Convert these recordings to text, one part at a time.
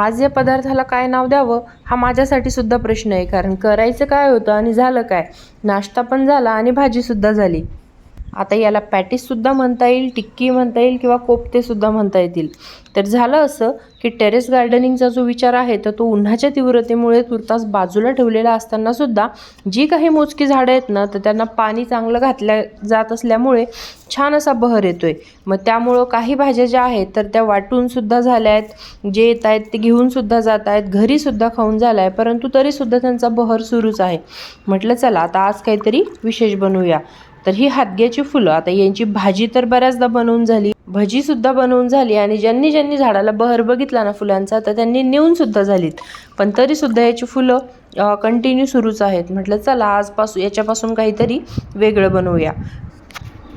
आज या पदार्थाला काय नाव द्यावं हा माझ्यासाठी सुद्धा प्रश्न आहे. कारण करायचं काय होतं आणि झालं काय? नाश्ता पण झाला आणि भाजीसुद्धा झाली. आता याला पॅटीससुद्धा म्हणता येईल टिक्की म्हणता येईल किंवा कोपतेसुद्धा म्हणता येतील. तर झालं असं की टेरेस गार्डनिंगचा जो विचार आहे तर तो उन्हाच्या तीव्रतेमुळे तुर्तास बाजूला ठेवलेला असतानासुद्धा जी काही मोजकी झाडं आहेत ना तर त्यांना पाणी चांगलं घातल्या जात असल्यामुळे छान असा बहर येतो आहे मग त्यामुळं काही भाज्या ज्या आहेत तर त्या वाटूनसुद्धा झाल्या आहेत. जे येत आहेत ते घेऊनसुद्धा जात आहेत घरीसुद्धा खाऊन झाला आहे परंतु तरीसुद्धा त्यांचा बहर सुरूच आहे. म्हटलं चला आता आज काहीतरी विशेष बनवूया. तर ही हादग्याची फुलं आता यांची भाजी तर बऱ्याचदा बनवून झाली. भजी सुद्धा बनवून झाली आणि ज्यांनी ज्यांनी झाडाला बहर बघितला ना फुलांचा तर त्यांनी नेऊन सुद्धा झालीत. पण तरीसुद्धा याची फुलं कंटिन्यू सुरूच आहेत. म्हटलं चला आजपासून याच्यापासून काहीतरी वेगळं बनवूया.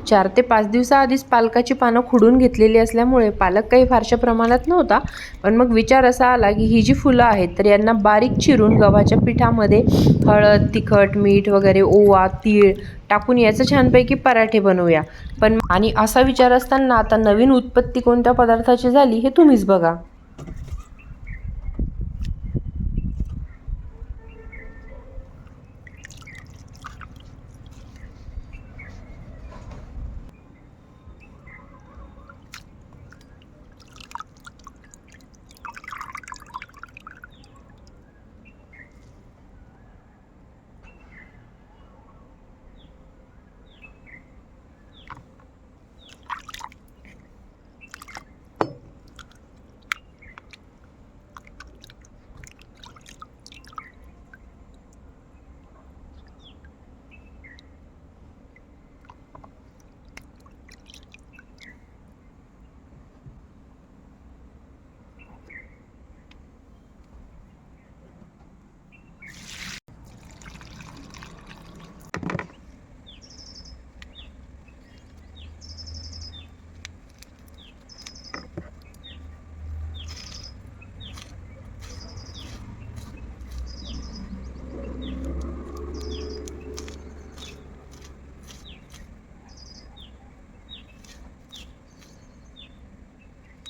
चार ते पाच दिवसाआधीच पालकाची पानं खुडून घेतलेली असल्यामुळे पालक काही फारशा प्रमाणात नव्हता पण मग विचार असा आला की ही जी फुलं आहेत तर यांना बारीक चिरून गव्हाच्या पिठामध्ये हळद तिखट मीठ वगैरे ओवा तीळ टाकून याचं छानपैकी पराठे बनवूया. पण आणि असा विचार असताना आता नवीन उत्पत्ती कोणत्या पदार्थाची झाली हे तुम्हीच बघा.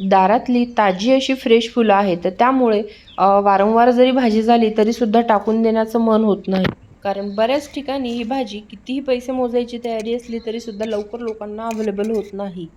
दारातली ताजी अशी फ्रेश फुलं आहेत तर त्यामुळे वारंवार जरी भाजी झाली तरीसुद्धा टाकून देण्याचं मन होत नाही. कारण बऱ्याच ठिकाणी ही भाजी कितीही पैसे मोजायची तयारी असली तरीसुद्धा लवकर लोकांना अवेलेबल होत नाही.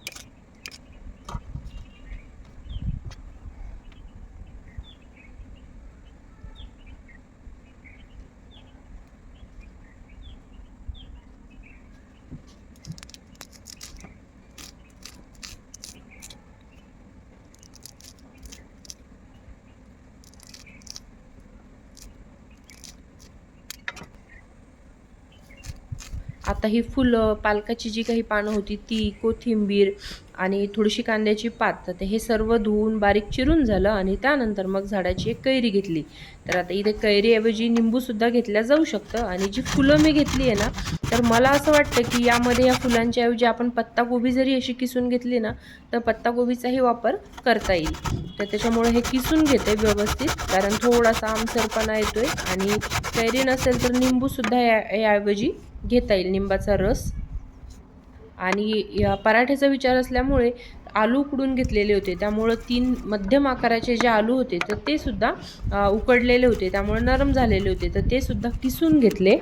आता ही फुलं पालकाची जी काही पानं होती ती कोथिंबीर आणि थोडीशी कांद्याची पात तर हे सर्व धुवून बारीक चिरून झालं आणि त्यानंतर मग झाडाची एक कैरी घेतली. तर आता इथे कैरीऐवजी निंबूसुद्धा घेतल्या जाऊ शकतं आणि जी फुलं मी घेतली आहे ना तर मला असं वाटतं की यामध्ये या फुलांच्या ऐवजी आपण पत्ताकोबी जरी अशी किसून घेतली ना तर पत्ताकोबीचाही वापर करता येईल. तर त्याच्यामुळे हे किसून घेते व्यवस्थित कारण थोडासा आमसरपणा येतोय आणि कैरी नसेल तर निंबूसुद्धा या याऐवजी घेता येईल निंबाचा रस. आणि या पराठ्याचा विचार असल्यामुळे आलू उकडून घेतलेले होते. त्यामुळं तीन मध्यम आकाराचे जे आलू होते तर ते सुद्धा उकडलेले होते. त्यामुळे नरम झालेले होते तर ते सुद्धा किसून घेतले.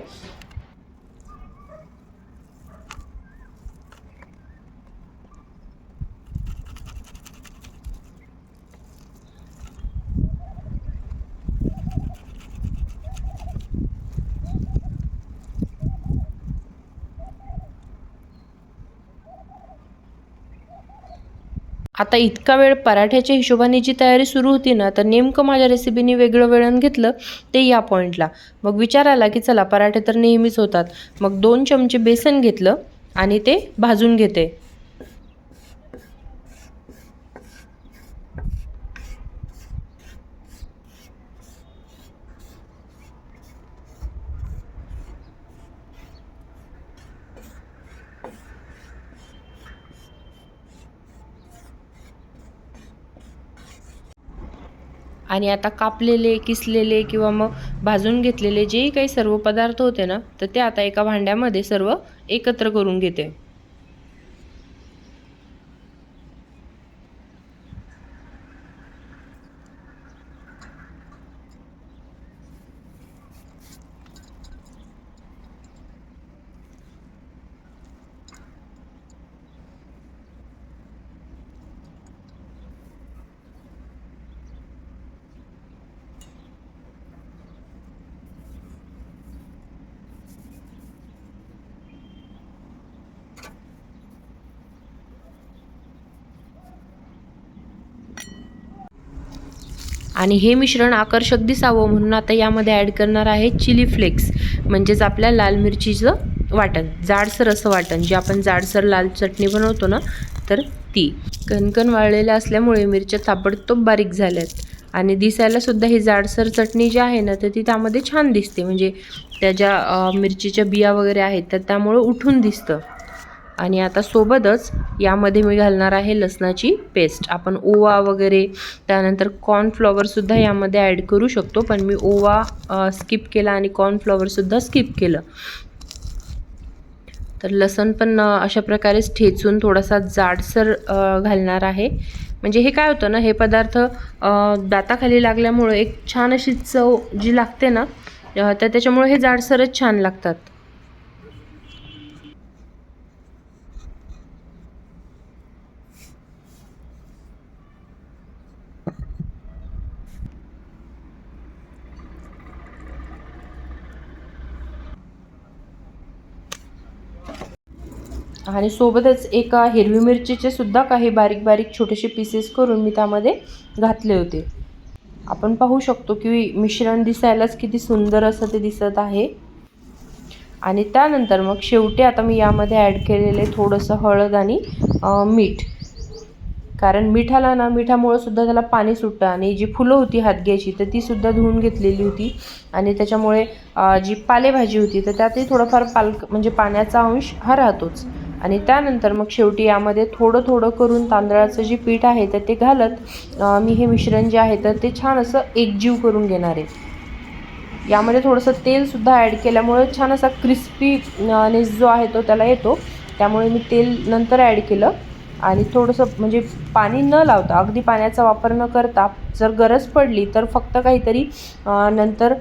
आता इतका वेळ पराठ्याच्या हिशोबाने जी तयारी सुरू होती ना तर नेमकं माझ्या रेसिपीने वेगळं वेळण घेतलं ते या पॉईंटला मग विचार आला की चला पराठे तर नेहमीच होतात. मग दोन चमचे बेसन घेतलं आणि ते भाजून घेते. आणि आता कापलेले किसलेले किंवा मग भाजून घेतलेले जेही काही सर्व पदार्थ होते ना तर ते आता एका भांड्यामध्ये सर्व एकत्र करून घेते. आणि हे मिश्रण आकर्षक दिसावं म्हणून आता यामध्ये ॲड करणार आहे चिली फ्लेक्स म्हणजेच आपल्या लाल मिरचीचं वाटण जाडसर असं वाटण जे आपण जाडसर लाल चटणी बनवतो ना तर ती. कणकण वाळलेल्या असल्यामुळे मिरच्या ताबडतोब बारीक झाल्यात. आणि दिसायलासुद्धा ही जाडसर चटणी जी आहे ना तर ती त्यामध्ये छान दिसते. म्हणजे त्या ज्या मिरचीच्या बिया वगैरे आहेत तर त्यामुळं उठून दिसतं. आणि आता सोबतच यामध्ये मी घालणार आहे लसणाची पेस्ट आपण ओवा वगैरे त्यानंतर कॉर्नफ्लॉवरसुद्धा यामध्ये ॲड करू शकतो पण मी ओवा स्किप केला आणि कॉर्नफ्लॉवरसुद्धा स्किप केलं. तर लसण पण अशा प्रकारेच ठेचून थोडासा जाडसर घालणार आहे. म्हणजे हे काय होतं ना हे पदार्थ दाताखाली लागल्यामुळं एक छान अशी चव जी लागते ना तर त्याच्यामुळे हे जाडसरच छान लागतात. आणि सोबतच एका हिरवी मिरचीचे सुद्धा काही बारीक बारीक छोटेसे पीसेस करून मी त्यामध्ये घातले होते. आपण पाहू शकतो की मिश्रण दिसायलाच किती सुंदर असं ते दिसत आहे. आणि त्यानंतर मग शेवटी आता मी यामध्ये ॲड केलेले थोडंसं हळद आणि मीठ. कारण मिठाला ना मिठामुळं सुद्धा त्याला पाणी सुटतं आणि जी फुलं होती हातग्याची तर तीसुद्धा धुवून घेतलेली होती. आणि त्याच्यामुळे जी पालेभाजी होती तर त्यातही थोडंफार पाल म्हणजे पाण्याचा अंश हा राहतोच. आणि त्यानंतर मग शेवटी यामध्ये थोडं थोडं करून तांदळाचं जे पीठ आहे तर ते घालत मी हे मिश्रण जे आहे तर ते छान असं एकजीव करून घेणार आहे. यामध्ये थोडंसं तेलसुद्धा ॲड केल्यामुळे छान असा क्रिस्पी नेस जो आहे तो त्याला येतो. त्यामुळे मी तेल नंतर ॲड केलं. आणि थोडंसं म्हणजे पाणी न लावता अगदी पाण्याचा वापर न करता जर गरज पडली तर फक्त काहीतरी नंतर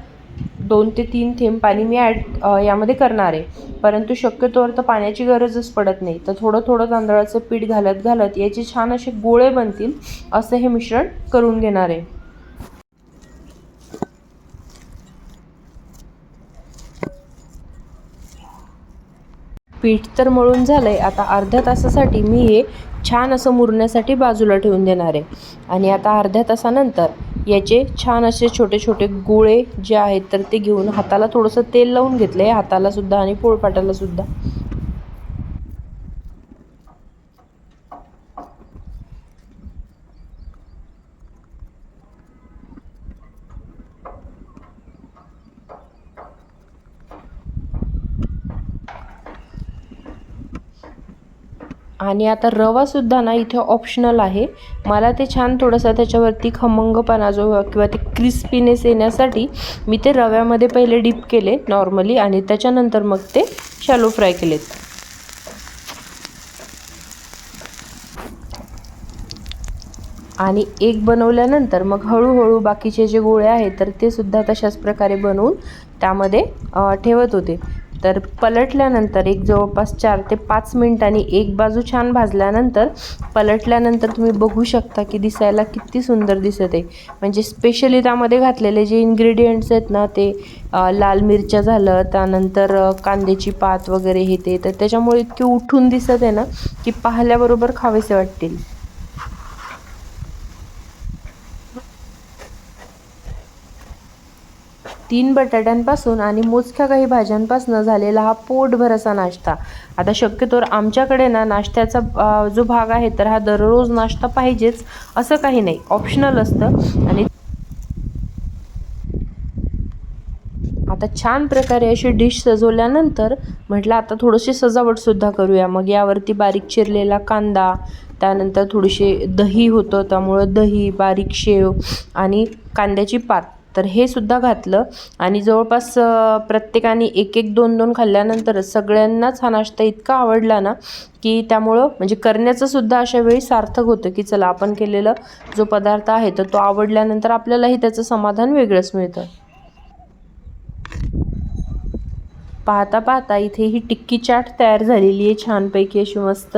दोन ते तीन थेंब पाणी मी ॲड यामध्ये करणार आहे. परंतु शक्यतोवर तर पाण्याची गरजच पडत नाही. तर थोडं थोडं तांदळाचं पीठ घालत घालत याचे छान असे गोळे बनतील असं हे मिश्रण करून घेणार आहे. पीठ तर मळून झालं आहे आता अर्ध्या तासासाठी मी हे छान असं मुरण्यासाठी बाजूला ठेवून देणार आहे. आणि आता अर्ध्या तासानंतर याचे छान असे छोटे छोटे गोळे जे आहेत तर ते घेऊन हाताला थोडंसं तेल लावून घेतलं आहे हातालासुद्धा आणि पोळपाटालासुद्धा आणि आता रवासुद्धा ना इथे ऑप्शनल आहे. मला ते छान थोडंसं त्याच्यावरती खमंगपणा जो किंवा ते क्रिस्पीनेस येण्यासाठी मी ते रव्यामध्ये पहिले डीप केले नॉर्मली आणि त्याच्यानंतर मग ते शॅलो फ्राय केलेत. आणि एक बनवल्यानंतर मग हळूहळू बाकीचे जे गोळे आहेत तर ते सुद्धा तशाच प्रकारे बनवून त्यामध्ये ठेवत होते. तर पलटल्यानंतर एक जवळपास चार ते पाच मिनिटांनी एक बाजू छान भाजल्यानंतर पलटल्यानंतर तुम्ही बघू शकता की दिसायला किती सुंदर दिसत आहे. म्हणजे स्पेशली त्यामध्ये घातलेले जे इन्ग्रेडियंट्स आहेत ना ते लाल मिरच्या झालं त्यानंतर कांद्याची पात वगैरे हे ते तर त्याच्यामुळे इतके उठून दिसत आहे ना की पाहिल्याबरोबर खावेसे वाटतील. तीन बटाट्यांपासून आणि मोजक्या काही भाज्यांपासून झालेला हा पोटभर असा नाश्ता. आता शक्यतोवर आमच्याकडे ना नाश्त्याचा जो भाग आहे तर हा दररोज नाश्ता पाहिजेच असं काही नाही. ऑप्शनल असतं. आणि आता छान प्रकारे अशी डिश सजवल्यानंतर म्हटलं आता थोडीशी सजावटसुद्धा करूया. मग यावरती बारीक चिरलेला कांदा त्यानंतर थोडीशी दही होतं त्यामुळं दही बारीक शेव आणि कांद्याची पात. तर हे सुद्धा घातलं. आणि जवळपास प्रत्येकाने एक एक दोन दोन खाल्ल्यानंतर सगळ्यांनाच हा नाश्ता इतका आवडला ना की त्यामुळं म्हणजे करण्याचं सुद्धा अशा वेळी सार्थक होतं की चला आपण केलेलं जो पदार्थ आहे तर तो आवडल्यानंतर आपल्यालाही त्याचं समाधान वेगळंच मिळतं. पाहता पाहता इथे ही टिक्की चाट तयार झालेली आहे छानपैकी अशी मस्त.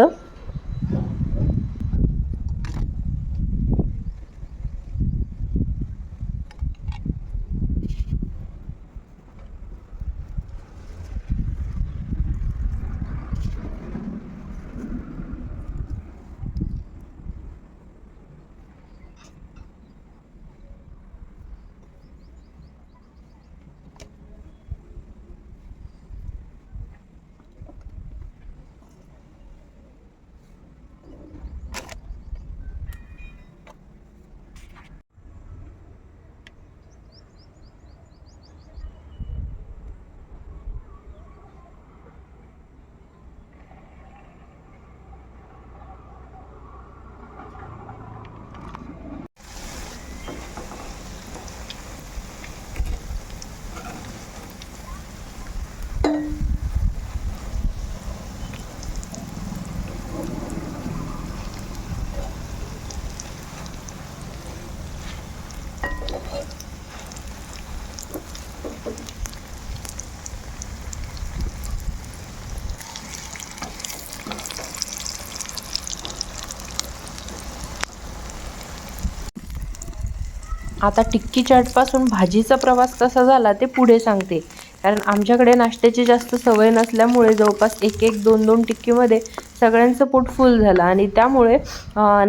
आता टिक्की चाटपासून भाजीचा प्रवास कसा झाला ते पुढे सांगते. कारण आमच्याकडे नाश्त्याची जास्त सवय नसल्यामुळे जवळपास एक एक दोन दोन टिक्कीमध्ये सगळ्यांचं पोट फुल झालं. आणि त्यामुळे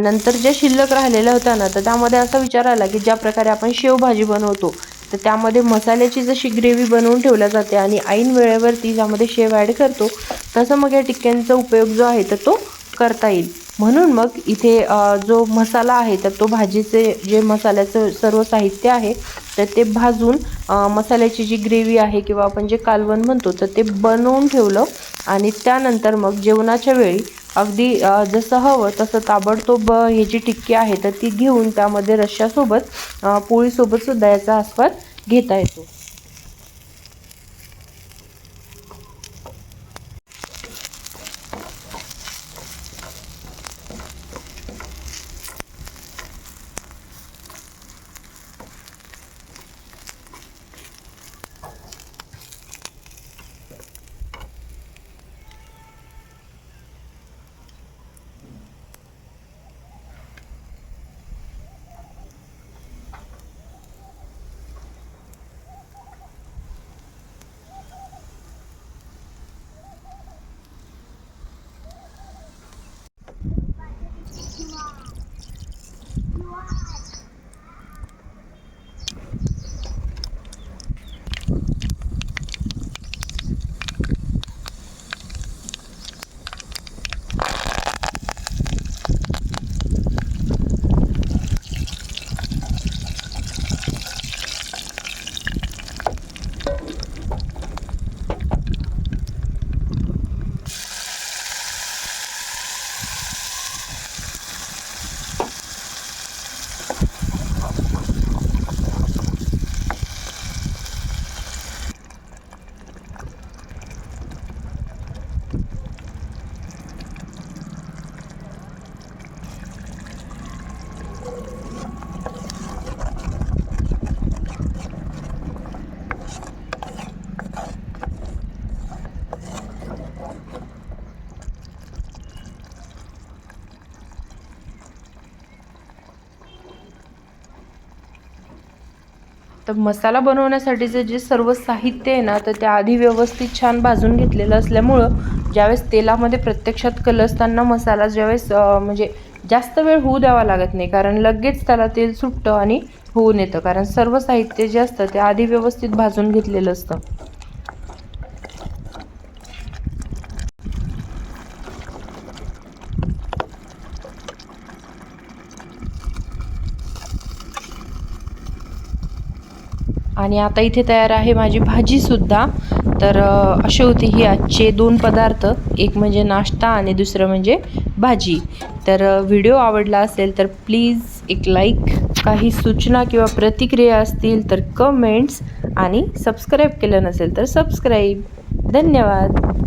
नंतर जे शिल्लक राहिलेलं होतं ना तर त्यामध्ये असा विचार आला की ज्या प्रकारे आपण शेवभाजी बनवतो तर त्यामध्ये मसाल्याची जशी ग्रेव्ही बनवून ठेवल्या जाते आणि ऐन वेळेवरती ज्यामध्ये शेव ॲड करतो तसं मग या टिक्क्यांचा उपयोग जो आहे तर तो करता येईल. म्हणून मग इथे जो मसाला आहे तर तो भाजीचे जे मसाल्याचं सर्व साहित्य आहे तर ते भाजून मसाल्याची जी ग्रेव्ही आहे किंवा आपण जे कालवण म्हणतो तर ते बनवून ठेवलं आणि त्यानंतर मग जेवणाच्या वेळी अगदी जसं हवं तसं ताबडतोब हे जी टिक्की आहे तर ती घेऊन त्यामध्ये रश्श्यासोबत पोळीसोबतसुद्धा याचा आस्वाद घेता येतो. तर मसाला बनवण्यासाठीचं जे सर्व साहित्य आहे ना तर ते आधी व्यवस्थित छान भाजून घेतलेलं असल्यामुळं ज्यावेळेस तेलामध्ये प्रत्यक्षात कलसताना मसाला ज्यावेळेस म्हणजे जास्त वेळ होऊ द्यावा लागत नाही कारण लगेच त्याला तेल सुटतं आणि होऊन येतं कारण सर्व साहित्य जे असतं ते आधी व्यवस्थित भाजून घेतलेलं असतं. आणि आता इथे तयार आहे माझी भाजीसुद्धा. तर असे होते ही आजचे दोन पदार्थ. एक म्हणजे नाश्ता आणि दुसरं म्हणजे भाजी. तर व्हिडिओ आवडला असेल तर प्लीज एक लाईक काही सूचना किंवा प्रतिक्रिया असतील तर कमेंट्स आणि सबस्क्राईब केलं नसेल तर सबस्क्राईब धन्यवाद.